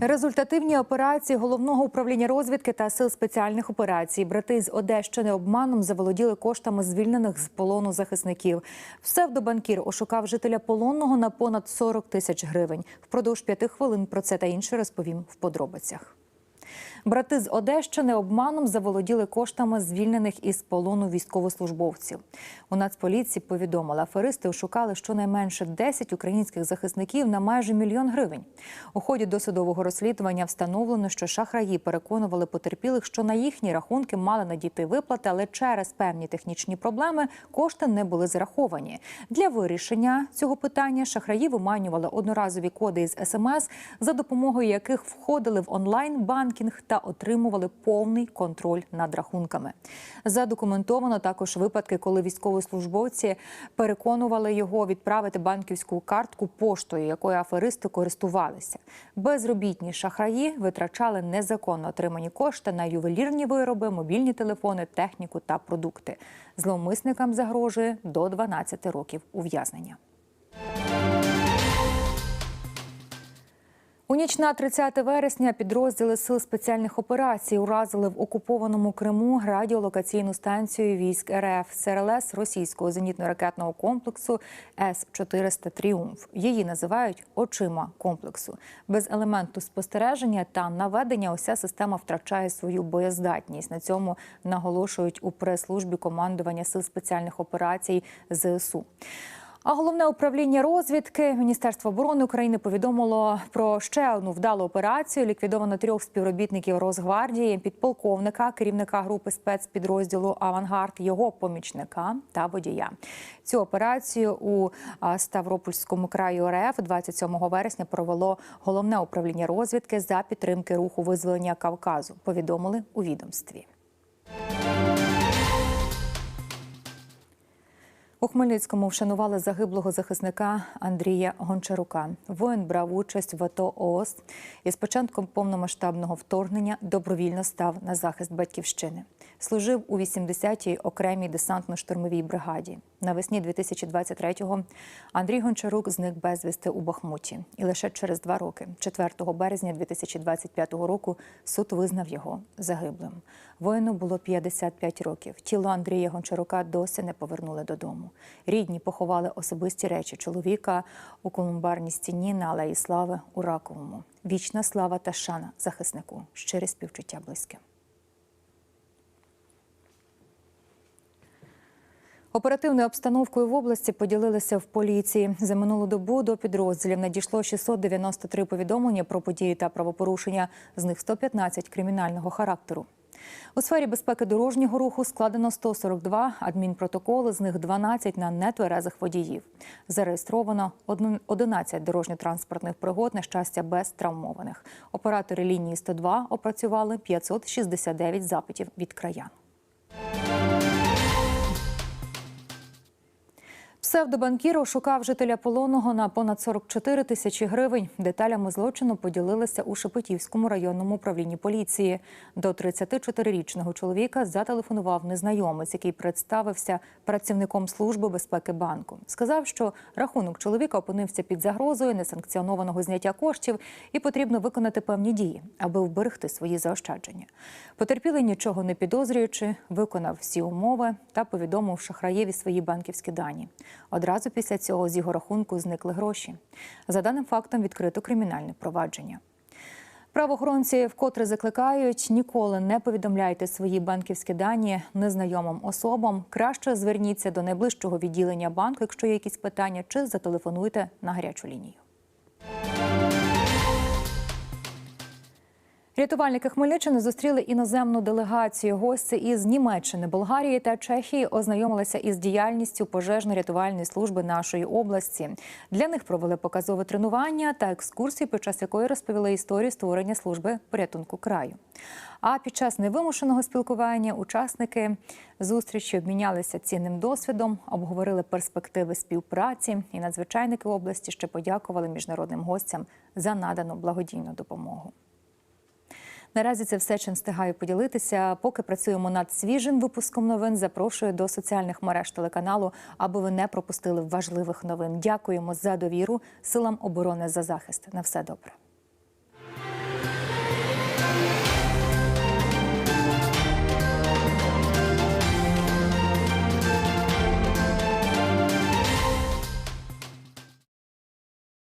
Результативні операції головного управління розвідки та сил спеціальних операцій. Брати з Одещини обманом заволоділи коштами звільнених з полону захисників. Псевдобанкір ошукав жителя полонного на понад 40 тисяч гривень. Впродовж п'яти хвилин про це та інше розповім в подробицях. Брати з Одещини обманом заволоділи коштами звільнених із полону військовослужбовців. У Нацполіції повідомили, аферисти ошукали щонайменше 10 українських захисників на майже мільйон гривень. У ході досудового розслідування встановлено, що шахраї переконували потерпілих, що на їхні рахунки мали надійти виплати, але через певні технічні проблеми кошти не були зараховані. Для вирішення цього питання шахраї виманювали одноразові коди із СМС, за допомогою яких входили в онлайн-банкінг та отримували повний контроль над рахунками. Задокументовано також випадки, коли військовослужбовці переконували його відправити банківську картку поштою, якою аферисти користувалися. Безробітні шахраї витрачали незаконно отримані кошти на ювелірні вироби, мобільні телефони, техніку та продукти. Зловмисникам загрожує до 12 років ув'язнення. Ніч на 30 вересня підрозділи сил спеціальних операцій уразили в окупованому Криму радіолокаційну станцію військ РФ СРЛС російського зенітно-ракетного комплексу С-400 Тріумф. Її називають очима комплексу. Без елементу спостереження та наведення уся система втрачає свою боєздатність. На цьому наголошують у прес-службі командування сил спеціальних операцій ЗСУ. А головне управління розвідки Міністерства оборони України повідомило про ще одну вдалу операцію. Ліквідовано трьох співробітників Росгвардії, підполковника, керівника групи спецпідрозділу Авангард, його помічника та водія. Цю операцію у Ставропольському краю РФ 27 вересня провело головне управління розвідки за підтримки руху визволення Кавказу. Повідомили у відомстві. У Хмельницькому вшанували загиблого захисника Андрія Гончарука. Воїн брав участь в АТО ООС і з початком повномасштабного вторгнення добровільно став на захист батьківщини. Служив у 80-й окремій десантно-штурмовій бригаді. Навесні 2023-го Андрій Гончарук зник безвісти у Бахмуті. І лише через два роки, 4 березня 2025 року, суд визнав його загиблим. Воїну було 55 років. Тіло Андрія Гончарука досі не повернули додому. Рідні поховали особисті речі чоловіка у колумбарній стіні на Алеї Слави у Раковому. Вічна слава та шана захиснику. Щире співчуття близьким. Оперативною обстановкою в області поділилися в поліції. За минулу добу до підрозділів надійшло 693 повідомлення про події та правопорушення, з них 115 кримінального характеру. У сфері безпеки дорожнього руху складено 142 адмінпротоколи, з них 12 на нетверезих водіїв. Зареєстровано 11 дорожньо-транспортних пригод, на щастя, без травмованих. Оператори лінії 102 опрацювали 569 запитів від краян. Псевдобанкір ошукав жителя полонного на понад 44 тисячі гривень. Деталями злочину поділилися у Шепетівському районному управлінні поліції. До 34-річного чоловіка зателефонував незнайомець, який представився працівником служби безпеки банку. Сказав, що рахунок чоловіка опинився під загрозою несанкціонованого зняття коштів і потрібно виконати певні дії, аби вберегти свої заощадження. Потерпілий, нічого не підозрюючи, виконав всі умови та повідомив шахраєві свої банківські дані. Одразу після цього з його рахунку зникли гроші. За даним фактом відкрито кримінальне провадження. Правоохоронці вкотре закликають ніколи не повідомляйте свої банківські дані незнайомим особам. Краще зверніться до найближчого відділення банку, якщо є якісь питання, чи зателефонуйте на гарячу лінію. Рятувальники Хмельниччини зустріли іноземну делегацію. Гості із Німеччини, Болгарії та Чехії ознайомилися із діяльністю пожежно-рятувальної служби нашої області. Для них провели показове тренування та екскурсію, під час якої розповіли історію створення служби порятунку краю. А під час невимушеного спілкування учасники зустрічі обмінялися цінним досвідом, обговорили перспективи співпраці. І надзвичайники області ще подякували міжнародним гостям за надану благодійну допомогу. Наразі це все, чим встигаю поділитися. Поки працюємо над свіжим випуском новин. Запрошую до соціальних мереж телеканалу, аби ви не пропустили важливих новин. Дякуємо за довіру силам оборони за захист. На все добре.